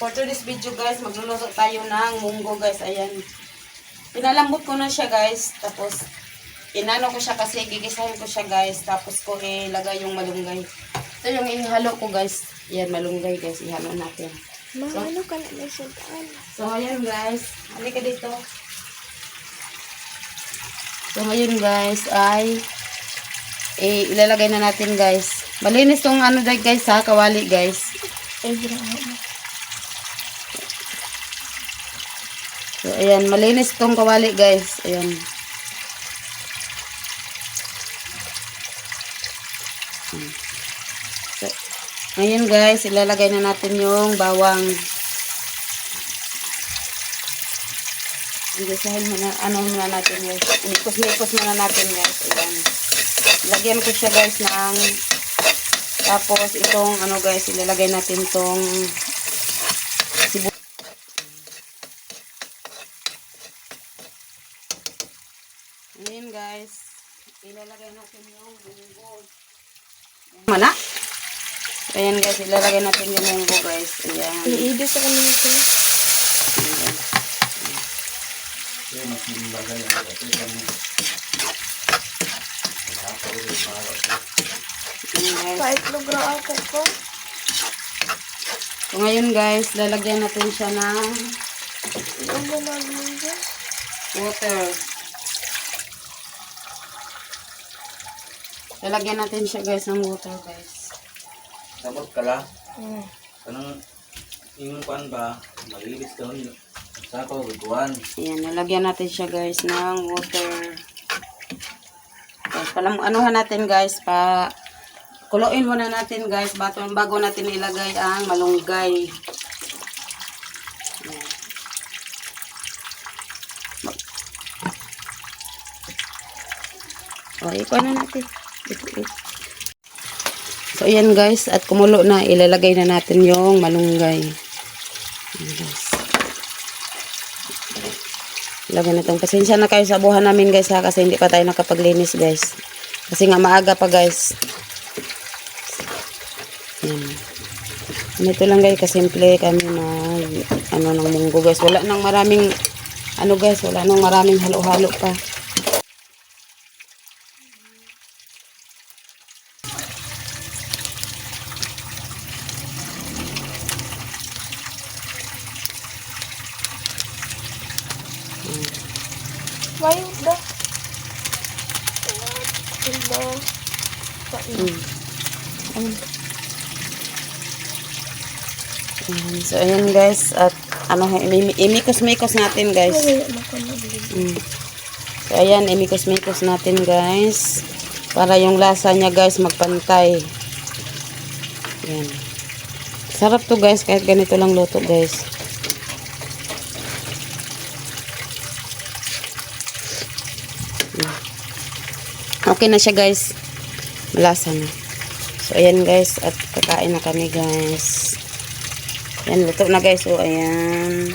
for today's video guys, magluluto tayo ng munggo guys. Ayan. Pinalambot ko na siya guys. Tapos, inano ko siya kasi gigisahin ko siya guys. Tapos ko ilagay yung malunggay. Ito yung ihalo ko guys. Ayan, malunggay guys. Ihalo natin. Mahalo ka na may sudan. So, ayan guys. Halika dito. So, ngayon guys ay eh, ilalagay na natin guys. Malinis tong ano dahil guys ha, kawali guys. Ay, grabe. So, ayan, malinis tong kawali guys. Ayan. So, ngayon guys, ilalagay na natin yung bawang. Ibisahin muna, ano muna natin guys. Inikos-nikos muna natin guys. Ayan. Lagyan ko siya guys ng tapos itong ano guys, ilalagay natin tong Ngayon guys, ilalagay natin yung munggo. Mana? Ayan guys, ilalagay natin yung munggo guys. Ayan. Iido sa kanila ito. Ayan. Ayan guys. Paitlog raw ako ko. So ngayon guys, lalagyan natin siya ng water. Lalagyan natin siya guys ng water guys. Sabot ka la. Hmm. Kanang yung pan ba, malilis ka nun. Sa ko, guguan. Ayan, lalagyan natin siya guys ng water. Guys, palam, anuhan natin guys, pa kuluin muna natin guys, bago, bago natin ilagay ang malunggay. Ayan. O, ikuha na natin. Ito, ito. So, ayan guys, at kumulo na, ilalagay na natin yung malunggay. Ayan guys. Lagyan na itong pasensya na kayo sa buhay namin guys ha kasi hindi pa tayo nakapaglinis guys. Kasi nga maaga pa guys. Yan. Ganito lang guys kasimple kami na ano ng munggo guys. Wala nang maraming ano guys, wala nang maraming halo-halo pa. Da. Tildo. Pain. Mm. Ayan. So ayan guys at ano imi- imikos-mikos natin guys. Mm. So, ayan, imikos-mikos natin, guys. Para yung lasa niya, guys, magpantay. Ayan. Sarap to, guys, kahit ganito lang luto, guys. Okay na siya, guys. Malasa na. So, ayan, guys, at kakain na kami, guys. Ayan, luto na, guys. So, ayan.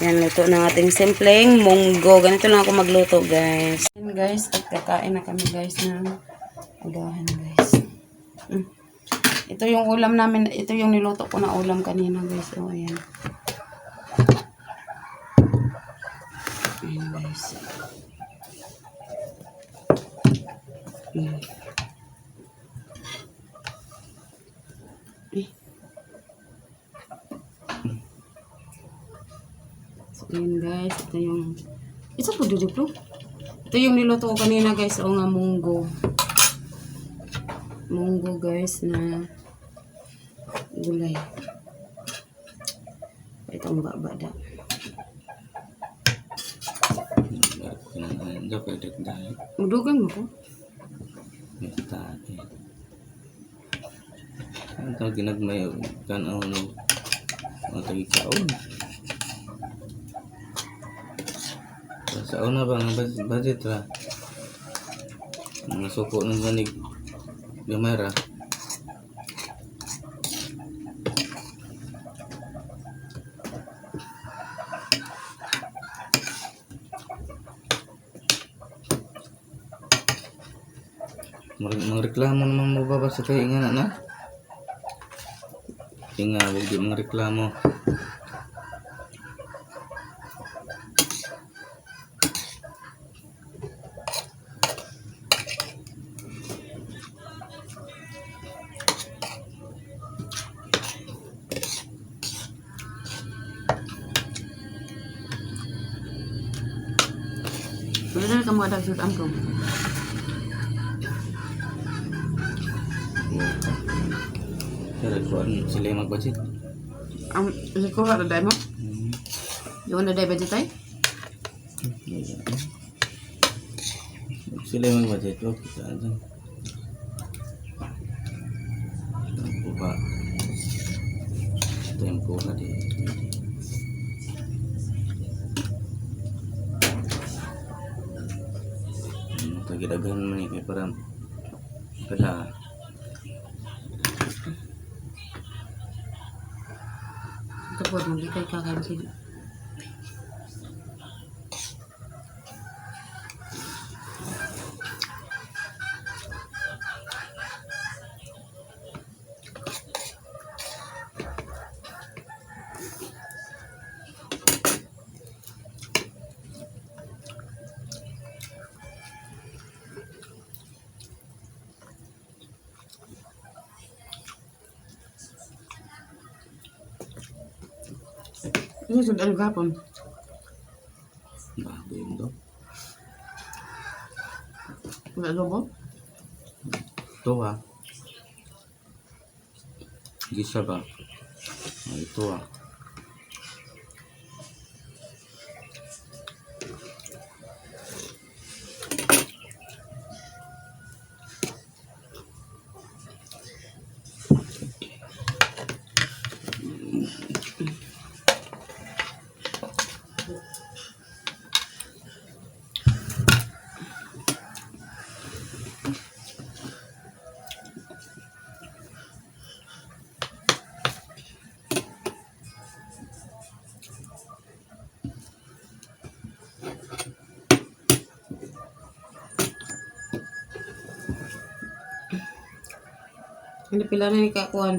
Yan, luto ng ating simpleng munggo. Ganito lang ako magluto, guys. Yan, guys. At kakain na kami, guys, ng udahan, guys. Mm. Ito yung ulam namin. Ito yung niluto ko na ulam kanina, guys. O, ayan. Ayan, guys. Mm. Eh. So, ayan guys. Ito yung... Isa po po. Ito yung niluto ko kanina guys. O nga munggo. Munggo guys na gulay. Ito ang babada. Kanang ano, pwede dahil. Mudugan mo ko. Eh. Ang tawag ginagmay kan ano mga tagikaon. Sa una ba bud- budget ra? Mga suko ng banig gamera. mangreklamo naman mababasa tayo inga na na inga huwag di mga reklamo Sudah kamu ada sudah amkum. Pero kuan sila yung mag-budget. Ang iko ka daday mo? Hmm. Yung na day budget ay? Sila yung mag-budget. Oh, kita aja. Tempo pa. Tempo ka di. Hmm, Tagidagan mo ni kay para kada Kapod mo di kay kakain sige. Ini sudah ano gapon. baboy mo daw. Wala lobo. Ito ha. Gisa ba? Ah, ito ha. Ano pila ni kakuan?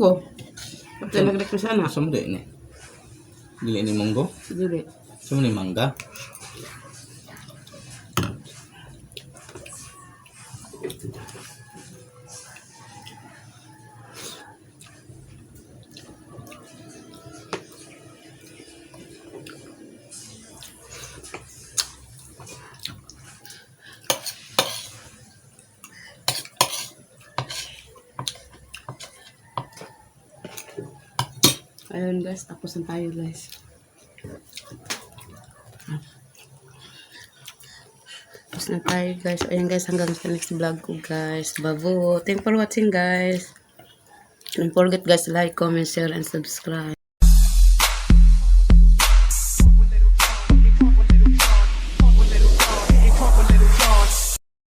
Munggo. Pati nagdek ko sana. Di ni? Dili ni monggo? Dili. Ni mangga? Ayun guys, tapos na tayo guys. Tapos na tayo guys. Ayun guys, hanggang sa next vlog ko guys. Babu. Thank for watching guys. Don't forget guys, like, comment, share, and subscribe.